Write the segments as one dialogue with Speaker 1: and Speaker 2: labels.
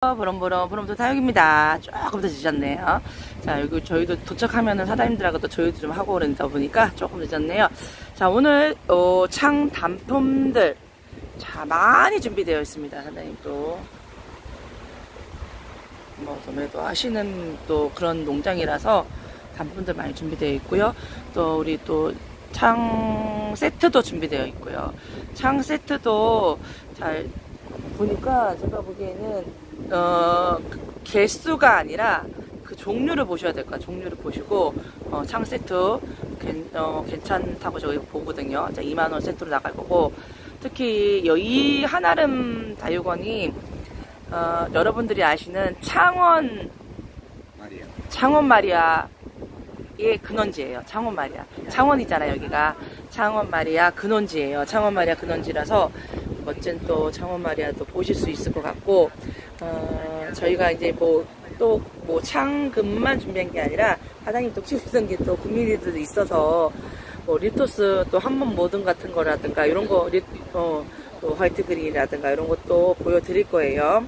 Speaker 1: 보름보름 보름도 다육입니다. 조금 더 늦었네요. 자 여기 저희도 도착하면은 사장님들하고 또 저희도 좀 하고 그러다 보니까 조금 늦었네요. 자 오늘 어, 창 단품들 자 많이 준비되어 있습니다. 사장님 또. 뭐 소매도 하시는 또 그런 농장이라서 단품들 많이 준비되어 있고요. 또 우리 또창 세트도 준비되어 있고요. 창 세트도 잘 보니까 제가 보기에는 어 개수가 아니라 그 종류를 보셔야 될 거야. 종류를 보시고 어, 창 세트 괜, 어, 괜찮다고 저희 보거든요. 자, 2만 원 세트로 나갈 거고 특히 이 한아름 다육원이 어, 여러분들이 아시는 창원
Speaker 2: 말이에요.
Speaker 1: 창원 마리아의 근원지예요. 창원 마리아. 창원이잖아요, 여기가. 창원 마리아 근원지예요. 창원 마리아 근원지라서 멋진 또 창원 마리아도 보실 수 있을 것 같고, 어, 저희가 이제 뭐, 또, 뭐, 창금만 준비한 게 아니라, 사장님 또 키우던 게 또 국민이들도 있어서, 뭐, 리토스 또 한 번 모든 같은 거라든가, 이런 거, 리, 어, 또 화이트 그린이라든가, 이런 것도 보여드릴 거예요.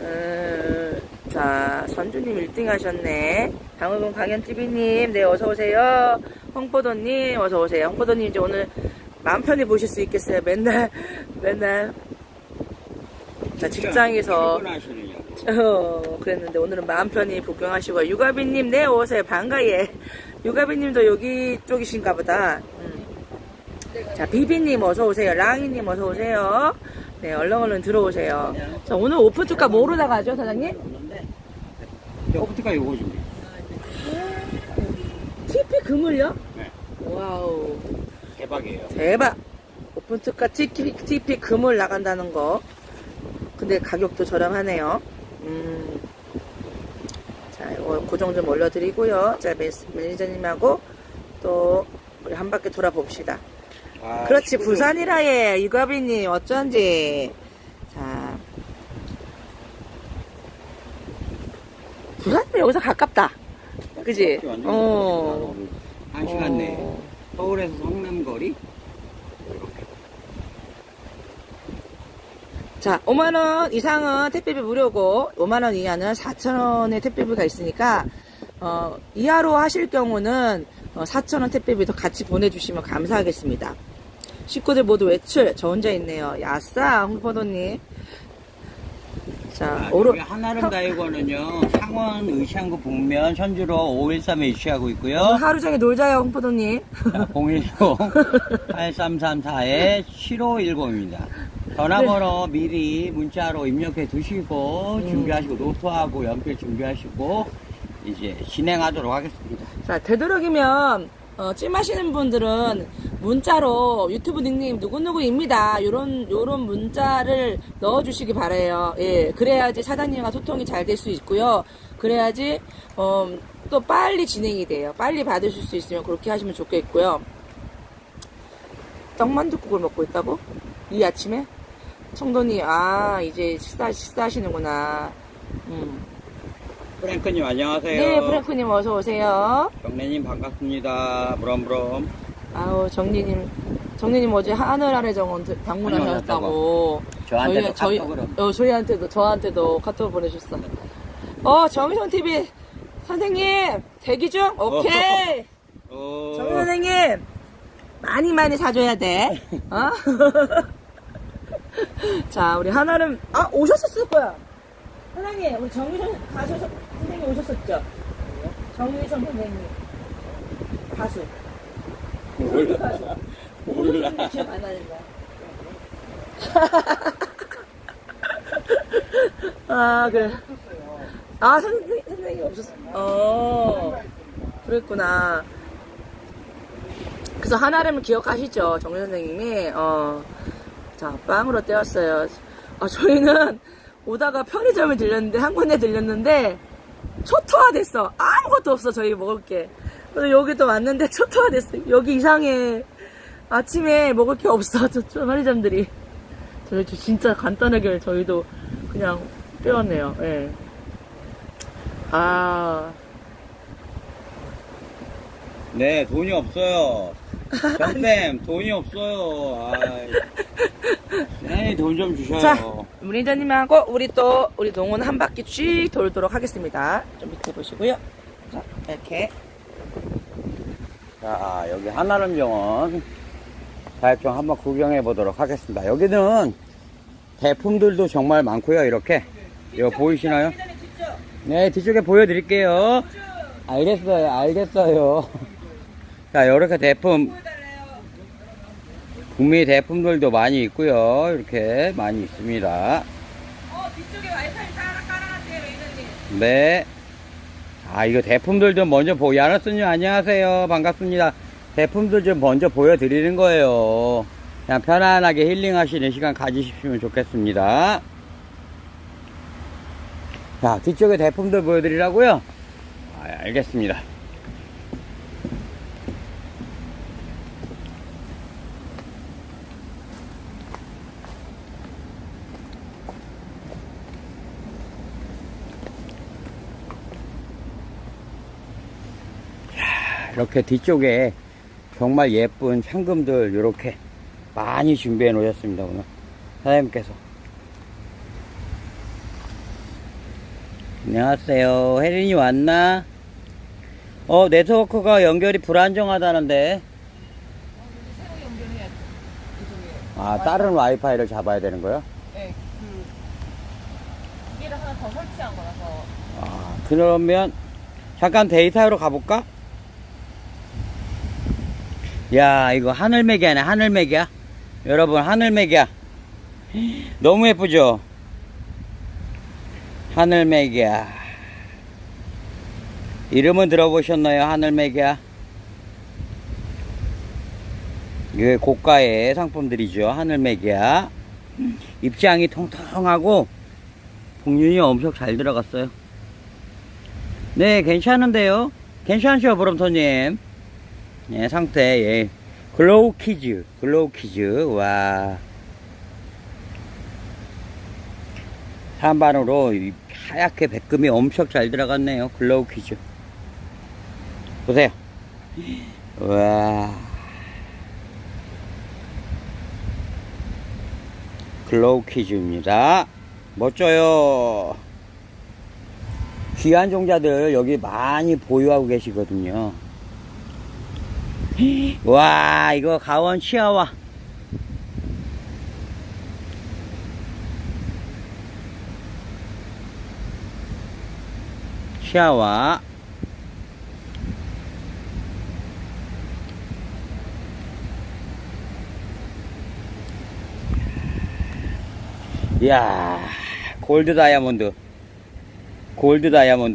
Speaker 1: 음, 자, 선주님 1등 하셨네. 강호동 강현TV님, 네, 어서오세요. 홍포도님, 어서오세요. 홍포도님 이제 오늘 편히 보실 수 있겠어요. 맨날, 맨날. 자, 직장에서. 어, 그랬는데 오늘은 마음 편히 복경하시고, 유가비님, 네, 오세요. 반가예. 유가비님도 여기 쪽이신가 보다. 음. 자, 비비님 어서 오세요. 랑이님 어서 오세요. 네, 얼른 얼른 들어오세요. 자, 오늘 오픈투가 뭐로 나가죠, 사장님?
Speaker 2: 오프트가 요거 준비.
Speaker 1: TP 그물요?
Speaker 2: 네.
Speaker 1: 와우.
Speaker 2: 대박이에요.
Speaker 1: 대박. 오픈투가 TP, TP 그물 나간다는 거. 근데 가격도 저렴하네요. 음. 자, 이거 고정 좀 올려드리고요. 자, 매- 매니저님하고 또 우리 한 바퀴 돌아봅시다.
Speaker 2: 아,
Speaker 1: 그렇지,
Speaker 2: 식구들
Speaker 1: 부산이라예. 유가비님, 어쩐지. 자. 부산이면 여기서 가깝다. 그지? 어.
Speaker 2: 한 시간 내에
Speaker 1: 어.
Speaker 2: 서울에서 성남거리
Speaker 1: 자, 5만원 이상은 택배비 무료고, 5만원 이하는 4천원의 택배비가 있으니까, 어, 이하로 하실 경우는, 어, 4천원 택배비도 같이 보내주시면 감사하겠습니다. 식구들 모두 외출, 저 혼자 있네요. 야싸, 홍포도님. 자,
Speaker 2: 아,
Speaker 1: 오로,
Speaker 2: 한아름 다육원은요 창원 의시항구 북면 현주로 513에 위치하고 있고요.
Speaker 1: 오늘 하루 종일 놀자요, 홍포도님.
Speaker 2: 010-8334에 7510입니다. 전화번호 미리 문자로 입력해 두시고 준비하시고 노트하고 연필 준비하시고 이제 진행하도록 하겠습니다.
Speaker 1: 자, 되도록이면, 어, 찜하시는 분들은 문자로 유튜브 닉네임 누구누구입니다. 요런, 요런 문자를 넣어주시기 바래요 예. 그래야지 사장님과 소통이 잘 될 수 있고요. 그래야지, 어, 또 빨리 진행이 돼요. 빨리 받으실 수 있으면 그렇게 하시면 좋겠고요. 떡만둣국을 먹고 있다고? 이 아침에? 청돈이, 아, 이제 식사, 식사하시는구나. 음.
Speaker 2: 프랭크님 안녕하세요
Speaker 1: 네, 프랭크님 어서 오세요.
Speaker 2: 경례님 반갑습니다 무럼무럼
Speaker 1: 아우 정리님 정리님 어제 하늘 아래 정원 드- 방문하셨다고
Speaker 2: 저한테도
Speaker 1: 저희
Speaker 2: 카톡으로
Speaker 1: 어 저희한테도 저한테도 카톡 보내셨어. 어 정희선 TV 선생님 대기 중 오케이
Speaker 2: 어,
Speaker 1: 정희 선생님 많이 많이 사줘야 돼. 어? 자 우리 하나름 아 오셨었을 거야. 사장님 우리 정희선 가셔서 선생님 오셨었죠? 정희선 선생님 가수. 가수.
Speaker 2: 몰라
Speaker 1: 기억 안 나는 거야. 아, 그래. 아, 선생님, 선생님 없었어. 어, 그랬구나. 그래서 하나름을 기억하시죠? 정리 선생님이. 어, 자, 빵으로 떼었어요. 아, 저희는 오다가 편의점을 들렸는데, 한 군데 들렸는데, 초토화 됐어. 아무것도 없어, 저희 먹을 게. 그래서 여기도 왔는데 초토화 됐어. 여기 이상해. 아침에 먹을 게 없어, 저, 저 편의점들이. 저희 진짜 간단하게 저희도 그냥 빼었네요. 예. 아,
Speaker 2: 네 돈이 없어요 정쌤 돈이 없어요 아이. 네, 돈좀 주셔요.
Speaker 1: 자, 문인자님하고 우리 또 우리 농원 한 바퀴 쭉 돌도록 하겠습니다. 좀 밑에 보시고요. 자, 이렇게
Speaker 2: 자, 여기 한아름 병원 자협정 한번 구경해 보도록 하겠습니다. 여기는 대품들도 정말 많고요. 이렇게 이거 보이시나요? 네, 뒤쪽에 보여드릴게요. 알겠어요, 알겠어요. 자, 이렇게 대품 국민 대품들도 많이 있고요. 이렇게 많이 있습니다.
Speaker 1: 어, 뒤쪽에 와이파이 따라 깔아놨대요, 레이더님.
Speaker 2: 네. 아, 이거 대품들 좀 먼저 보, 야나스님 안녕하세요. 반갑습니다. 대품들 좀 먼저 보여드리는 거예요. 그냥 편안하게 힐링하시는 시간 가지시면 좋겠습니다. 자, 뒤쪽에 대품들 보여드리라고요? 아, 알겠습니다. 이렇게 뒤쪽에 정말 예쁜 상금들 이렇게 많이 준비해 놓으셨습니다 오늘 사장님께서 안녕하세요 혜린이 왔나? 어 네트워크가 연결이 불안정하다는데
Speaker 1: 돼. 그쪽에.
Speaker 2: 아 다른 와이파이를 잡아야 되는 거요?
Speaker 1: 더 설치한 거라서.
Speaker 2: 아 그러면 잠깐 데이터로 가볼까? 야 이거 하늘맥이야네 하늘맥이야. 여러분 하늘맥이야. 너무 예쁘죠? 하늘맥이야. 이름은 들어보셨나요 하늘맥이야? 이게 고가의 상품들이죠 하늘맥이야. 입장이 통통하고 복륜이 엄청 잘 들어갔어요 네, 괜찮은데요? 괜찮죠, 브롬토님? 네, 상태, 예. 글로우 키즈, 글로우 키즈, 와. 산반으로 이 하얗게 백금이 엄청 잘 들어갔네요, 글로우 키즈. 보세요. 와. 글로우 키즈입니다. 멋져요. 귀한 종자들 여기 많이 보유하고 계시거든요. 와, 이거 가원 치아와. 치아와. 이야, 골드 다이아몬드. 골드 다이아몬드.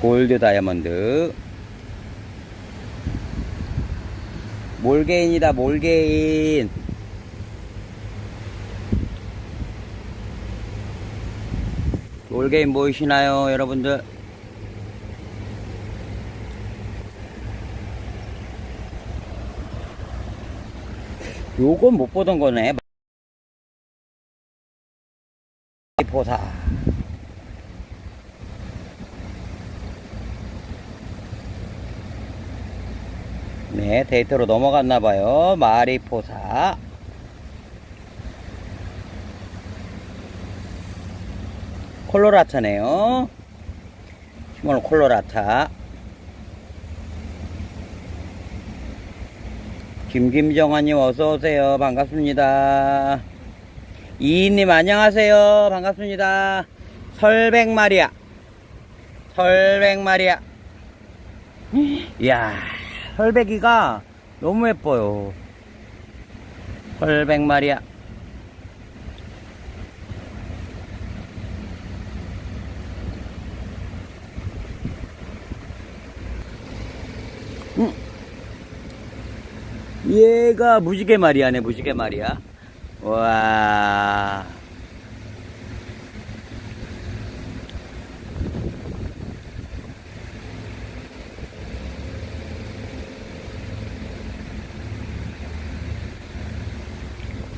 Speaker 2: 골드 다이아몬드. 몰게인이다, 몰게인. 몰게인 보이시나요, 여러분들? 요건 못 보던 거네. 보사. 네, 데이터로 넘어갔나 봐요. 마리포사. 콜로라타네요. 스몰 콜로라타. 김김정환님 어서오세요. 반갑습니다. 이인님 안녕하세요. 반갑습니다. 설백마리아. 설백마리아. 이야, 설백이가 너무 예뻐요. 설백마리아. 음. 얘가 무지개 말이야네, 무지개 말이야. 와.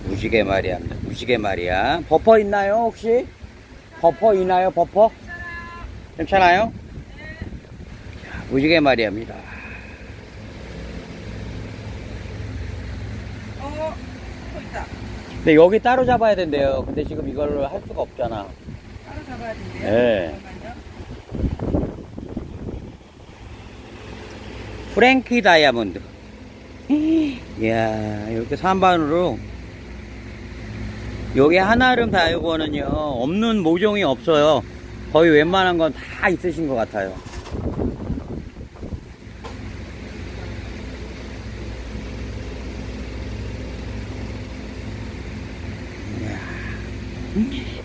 Speaker 2: 무지개 말이야. 무지개 말이야. 버퍼 있나요, 혹시? 버퍼 있나요, 버퍼? 괜찮아요? 자, 무지개 마리아입니다.
Speaker 1: 어, 또 있다.
Speaker 2: 근데 여기 따로 잡아야 된대요. 근데 지금 이걸 할 수가 없잖아.
Speaker 1: 따로 잡아야 된대요.
Speaker 2: 네. 프랭키 다이아몬드. 이야, 이렇게 산반으로. 여기 한아름 다이거는요, 없는 모종이 없어요. 거의 웬만한 건 다 있으신 것 같아요.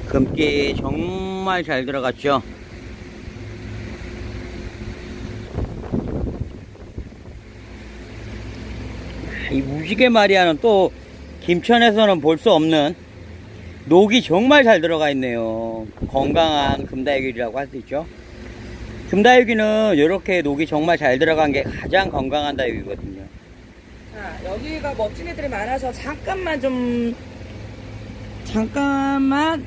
Speaker 2: 금기 정말 잘 들어갔죠? 이 무지개 마리아는 또 김천에서는 볼 수 없는 녹이 정말 잘 들어가 있네요. 건강한 금다육이라고 할 수 있죠. 금다육이는 이렇게 녹이 정말 잘 들어간 게 가장 건강한 다육이거든요.
Speaker 1: 자, 여기가 멋진 애들이 많아서 잠깐만 좀 잠깐만